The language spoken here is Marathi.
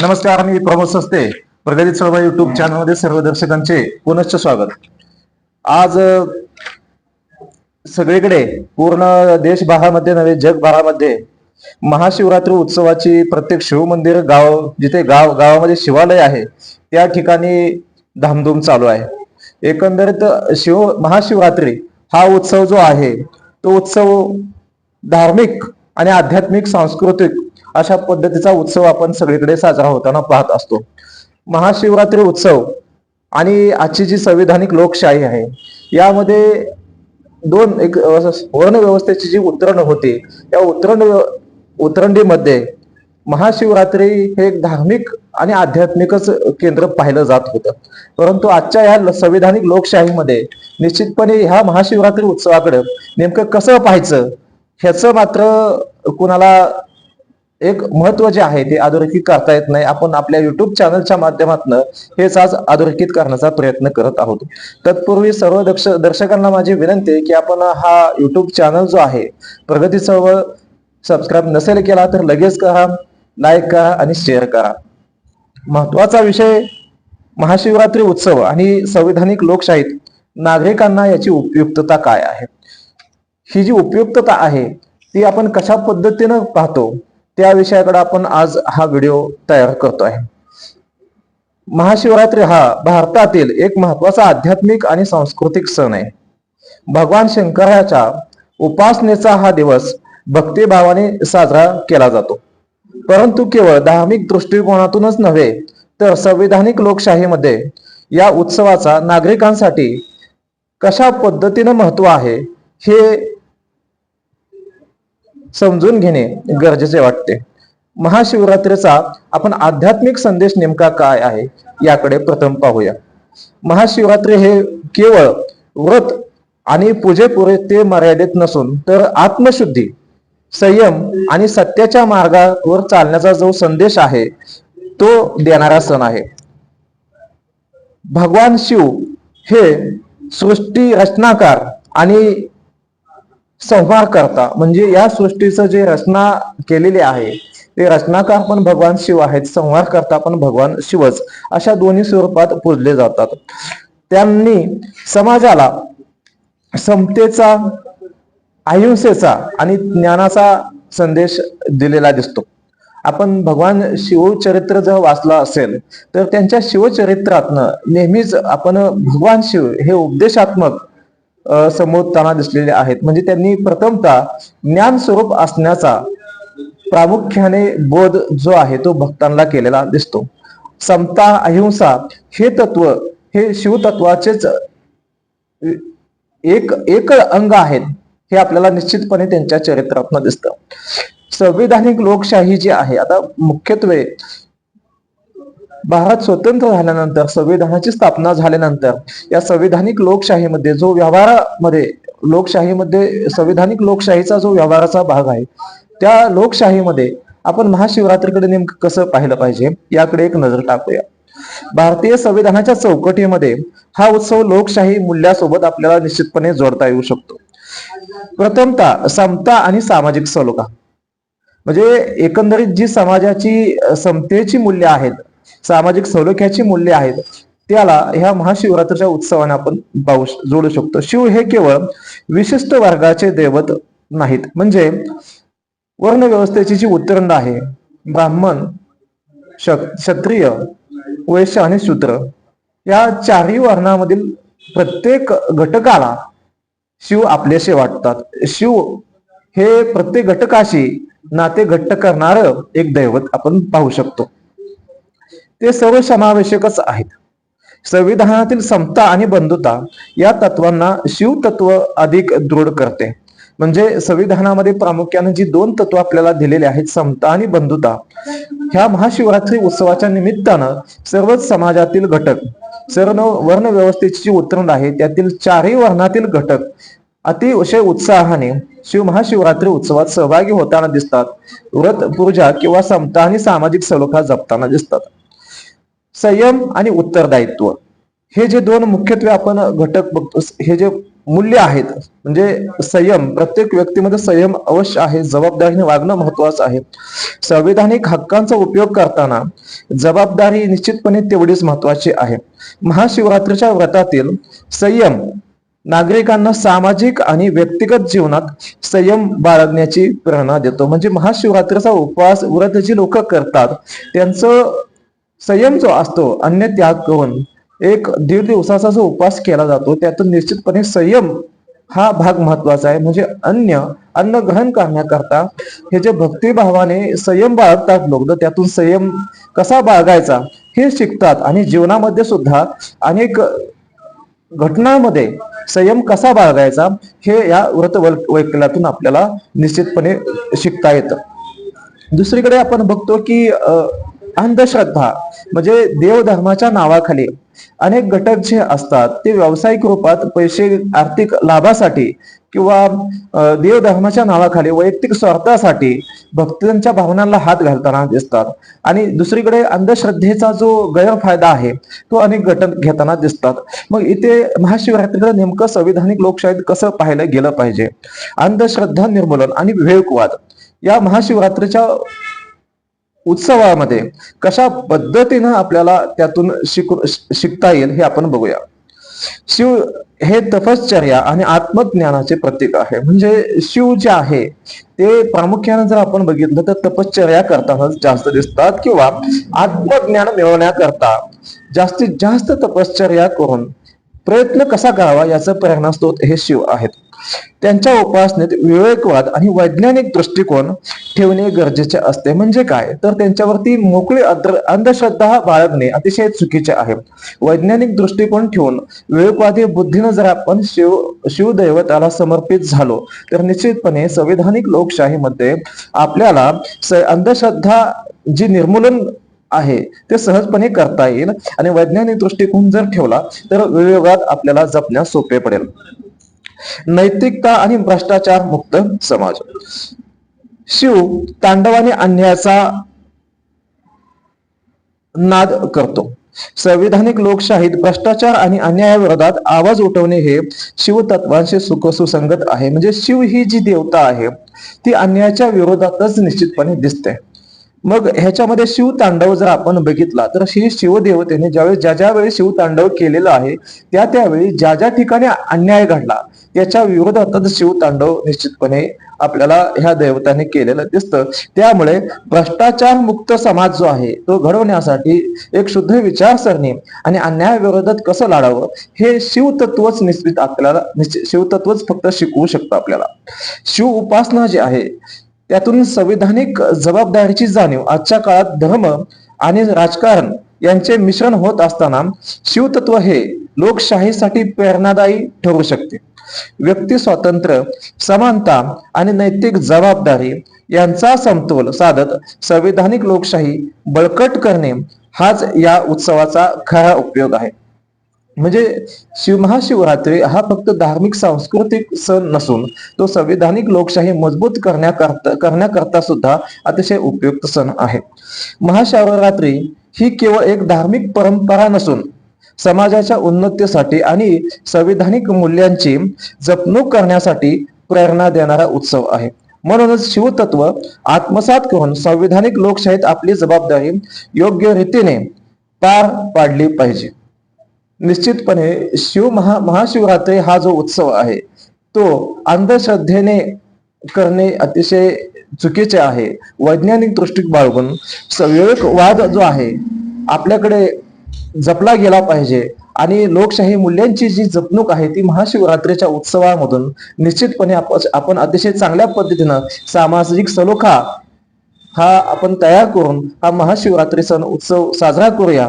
नमस्कार मी प्रमोद सस्ते प्रगती चळवळ युट्यूब चॅनलमध्ये सर्व दर्शकांचे पुनश्च स्वागत. आज सगळीकडे पूर्ण देशभरामध्ये नव्हे जगभरामध्ये महाशिवरात्री उत्सवाची प्रत्येक शिवमंदिर गाव जिथे गाव गावामध्ये शिवालय आहे त्या ठिकाणी धामधूम चालू आहे. एकंदरीत शिव महाशिवरात्री हा उत्सव जो आहे तो उत्सव धार्मिक आणि आध्यात्मिक सांस्कृतिक अशा पद्धतीचा उत्सव आपण सगळीकडे साजरा होताना पाहत असतो. महाशिवरात्री उत्सव आणि आजची जी संविधानिक लोकशाही आहे यामध्ये दोन एक वर्ण व्यवस्थेची जी उतरण होती त्या उतरण उतरंडीमध्ये महाशिवरात्री हे एक धार्मिक आणि आध्यात्मिकच केंद्र पाहिलं जात होतं. परंतु आजच्या या ल- संविधानिक लोकशाहीमध्ये निश्चितपणे ह्या महाशिवरात्री उत्सवाकडे नेमकं कसं पाहायचं ह्याचं मात्र कुणाला एक महत्त्व जे आहे ते अधोरेखित करता येत नाही. आपण आपल्या युट्यूब चॅनलच्या माध्यमातून हेच आज अधोरेखित करण्याचा प्रयत्न करत आहोत. तत्पूर्वी सर्व दक्ष दर्शकांना माझी विनंती आहे की आपण हा युट्यूब चॅनल जो आहे प्रगती चळवळ सबस्क्राईब नसेल केला तर लगेच करा लाईक करा आणि शेअर करा. महत्त्वाचा विषय महाशिवरात्री उत्सव आणि संविधानिक लोकशाहीत नागरिकांना याची उपयुक्तता काय आहे? ही जी उपयुक्तता आहे ती आपण कशा पद्धतीनं पाहतो त्या विषयाकडे आपण आज हा व्हिडिओ तयार करतो आहे महाशिवरात्री हा भारतातील एक महत्त्वाचा आध्यात्मिक आणि सांस्कृतिक सण आहे. भगवान शंकराच्या उपासनेचा हा दिवस भक्तिभावाने साजरा केला जातो. परंतु केवळ धार्मिक दृष्टिकोनातूनच नव्हे तर संविधानिक लोकशाहीमध्ये या उत्सवाचा नागरिकांसाठी कशा पद्धतीनं महत्त्व आहे हे समजून घेणे गरजेचे वाटते. महाशिवरात्रीचा आपण आध्यात्मिक संदेश नेमका काय आहे याकडे प्रथम पाहूया. महाशिवरात्री हे केवळ व्रत आणि पूजेपुरे ते मर्यादित नसून तर आत्मशुद्धी संयम आणि सत्याच्या मार्गावर चालण्याचा जो संदेश आहे तो देणारा सण आहे. भगवान शिव हे सृष्टी रचनाकार आणि संहार करता. म्हणजे या सृष्टीचं जे रचना केलेली आहे ते रचनाकार पण भगवान शिव आहेत संहार करता पण भगवान शिवच अशा दोन्ही स्वरूपात पूजले जातात. त्यांनी समाजाला समतेचा अहिंसेचा आणि ज्ञानाचा संदेश दिलेला दिसतो. आपण भगवान शिवचरित्र जर वाचलं असेल तर त्यांच्या शिवचरित्रातनं नेहमीच आपण भगवान शिव हे उपदेशात्मक अ, संबोधताना दिसलेले आहेत. म्हणजे त्यांनी प्रथमतः ज्ञान स्वरूप असण्याचा प्रामुख्याने बोध जो आहे तो भक्तांना केलेला दिसतो. समता अहिंसा हे तत्व हे शिवतत्वाचेच एक एक अंग आहेत हे आपल्याला निश्चितपणे त्यांच्या चरित्रातनं दिसतं. संविधानिक लोकशाही जी आहे आता मुख्यत्वे भारत स्वतंत्र झाल्यानंतर संविधानाची स्थापना झाल्यानंतर या संविधानिक लोकशाहीमध्ये जो व्यवहारामध्ये लोकशाहीमध्ये संविधानिक लोकशाहीचा जो व्यवहाराचा भाग आहे त्या लोकशाहीमध्ये आपण महाशिवरात्रीकडे नेमकं कसं पाहिलं पाहिजे याकडे एक नजर टाकूया. भारतीय संविधानाच्या चौकटीमध्ये हा उत्सव लोकशाही मूल्यासोबत आपल्याला निश्चितपणे जोडता येऊ शकतो. प्रथमता समता आणि सामाजिक सलोखा. म्हणजे एकंदरीत जी समाजाची समतेची मूल्य आहेत सामाजिक सौलख्याची मूल्य आहेत. त्याला ह्या महाशिवरात्रीच्या उत्सवाने आपण पाहू जोडू शकतो. शिव हे केवळ विशिष्ट वर्गाचे दैवत नाहीत. म्हणजे वर्ण व्यवस्थेची जी उत्तरंड आहे ब्राह्मण क्षत्रिय वैश्य आणि शूद्र या चारही वर्णामधील प्रत्येक घटकाला शिव आपल्याशी वाटतात. शिव हे प्रत्येक घटकाशी नाते घट्ट करणार एक दैवत आपण पाहू शकतो. ते सर्व समावेशकच आहेत. संविधानातील समता आणि बंधुता या तत्वांना शिव तत्व अधिक दृढ करते. म्हणजे संविधानामध्ये प्रामुख्याने जी दोन तत्व आपल्याला दिलेली आहेत समता आणि बंधुता ह्या महाशिवरात्री उत्सवाच्या निमित्तानं सर्वच समाजातील घटक सर्व वर्ण व्यवस्थेची जी उतरण आहे त्यातील चारही वर्णातील घटक अतिशय उत्साहाने शिव महाशिवरात्री उत्सवात सहभागी होताना दिसतात. व्रत पूजा किंवा समता आणि सामाजिक सलोखा जपताना दिसतात. संयम आणि उत्तरदायित्व. हे जे दोन मुख्यत्वे आपण घटक बघतो हे जे मूल्य आहेत म्हणजे संयम प्रत्येक व्यक्तीमध्ये संयम अवश्य आहे जबाबदारीने वागणं महत्वाचं आहे. संविधानिक हक्कांचा उपयोग करताना जबाबदारी निश्चितपणे तेवढीच महत्वाची आहे. महाशिवरात्रीच्या व्रतातील संयम नागरिकांना सामाजिक आणि व्यक्तिगत जीवनात संयम बाळगण्याची प्रेरणा देतो. म्हणजे महाशिवरात्रीचा उपवास व्रत जी लोक करतात त्यांचं संयम जो असतो अन्य त्याग करून एक दीड दिवसाचा जो उपवास केला जातो त्यातून निश्चितपणे संयम हा भाग महत्त्वाचा आहे. म्हणजे अन्य अन्न ग्रहण करण्याकरता हे जे भक्तिभावाने संयम बाळगतात लोक त्यातून संयम कसा बाळगायचा हे शिकतात. आणि जीवनामध्ये सुद्धा अनेक घटनांमध्ये संयम कसा बाळगायचा हे या व्रत वैकल्यातून आपल्याला निश्चितपणे शिकता येतं. दुसरीकडे आपण बघतो की अंधश्रद्धा म्हणजे देवधर्माच्या नावाखाली अनेक घटक जे असतात ते व्यावसायिक रूपात पैसे आर्थिक लाभासाठी किंवा देवधर्माच्या नावाखाली वैयक्तिक स्वार्थासाठी भक्तांच्या भावनांना हात घालताना दिसतात. आणि दुसरीकडे अंधश्रद्धेचा जो गैरफायदा आहे तो अनेक घटक घेताना दिसतात. मग इथे महाशिवरात्रीला नेमकं संविधानिक लोकशाहीत कसं पाहायला गेलं पाहिजे? अंधश्रद्धा निर्मूलन आणि विवेकवाद या महाशिवरात्रीच्या उत्सवामध्ये कशा पद्धतीनं आपल्याला त्यातून शिकू शिकता येईल हे आपण बघूया. शिव हे तपश्चर्या आणि आत्मज्ञानाचे प्रतीक आहे. म्हणजे शिव जे आहे ते प्रामुख्याने जर आपण बघितलं तर तपश्चर्या करताना जास्त दिसतात किंवा आत्मज्ञान मिळवण्याकरता जास्तीत जास्त तपश्चर्या करून प्रयत्न कसा करावा याचं प्रेरणास्त्रोत हे शिव आहेत. त्यांच्या उपासनेत विवेकवाद आणि वैज्ञानिक दृष्टिकोन ठेवणे गरजेचे असते. म्हणजे काय? तर त्यांच्यावरती मोकळी अंधश्रद्धा बाळगणे अतिशय चुकीचे आहे. वैज्ञानिक दृष्टिकोन ठेवून विवेकवादी बुद्धीनं जर आपण शिव शिवदैवताला समर्पित झालो तर निश्चितपणे संविधानिक लोकशाहीमध्ये आपल्याला अंधश्रद्धा जी निर्मूलन आहे ते सहजपणे करता येईल. आणि वैज्ञानिक दृष्टिकोन जर ठेवला तर विवेकवाद आपल्याला जपण्यास सोपे पडेल. नैतिकता आणि भ्रष्टाचार मुक्त समाज. शिव तांडवाने अन्यायाचा नाद करतो. संविधानिक लोकशाहीत भ्रष्टाचार आणि अन्यायाविरोधात आवाज उठवणे हे शिवतत्वांशी सुख सुसंगत आहे. म्हणजे शिव ही जी देवता आहे ती अन्यायाच्या विरोधातच निश्चितपणे दिसते. मग ह्याच्यामध्ये शिवतांडव जर आपण बघितला तर श्री शिवदेवतेने ज्यावेळी ज्या ज्या वेळी शिवतांडव केलेलं आहे त्या त्यावेळी ज्या ज्या ठिकाणी अन्याय घडला त्याच्या विरोधातच शिवतांडव निश्चितपणे आपल्याला ह्या देवताने केलेलं दिसतं. त्यामुळे भ्रष्टाचार मुक्त समाज जो आहे तो घडवण्यासाठी एक शुद्ध विचारसरणी आणि अन्यायाविरोधात कसं लढावं हे शिवतत्वच निश्चित आपल्याला निश्चित शिवतत्वच फक्त शिकवू शकतं आपल्याला. शिव उपासना जी आहे त्यातून संविधानिक जबाबदारीची जाणीव आजच्या काळात धर्म आणि राजकारण यांचे मिश्रण होत असताना शिवतत्व हे लोकशाहीसाठी प्रेरणादायी ठरू शकते. व्यक्ती स्वातंत्र्य समानता आणि नैतिक जबाबदारी यांचा समतोल साधत संविधानिक लोकशाही बळकट करणे हाच या उत्सवाचा खरा उपयोग आहे. म्हणजे शिव महाशिवरात्री हा फक्त धार्मिक सांस्कृतिक सण नसून तो संविधानिक लोकशाही मजबूत करण्याकरता करण्याकरता सुद्धा अतिशय उपयुक्त सण आहे. महाशिवरात्री ही केवळ एक धार्मिक परंपरा नसून समाजाच्या उन्नतीसाठी आणि संविधानिक मूल्यांची जपणूक करण्यासाठी प्रेरणा देणारा उत्सव आहे. म्हणूनच शिवतत्व आत्मसात करून संविधानिक लोकशाहीत आपली जबाबदारी योग्य रीतीने पार पाडली पाहिजे. निश्चितपणे शिव महा महाशिवरात्री हा जो उत्सव आहे तो अंधश्रद्धेने करणे अतिशय चुकीचे आहे. वैज्ञानिक दृष्टी बाळगून संविवेक वाद जो आहे आपल्याकडे जपला गेला पाहिजे आणि लोकशाही मूल्यांची जी जपणूक आहे ती महाशिवरात्रीच्या उत्सवामधून निश्चितपणे आपण अतिशय चांगल्या पद्धतीनं सामाजिक सलोखा हा आपण तयार करून हा महाशिवरात्री सण उत्सव साजरा करूया.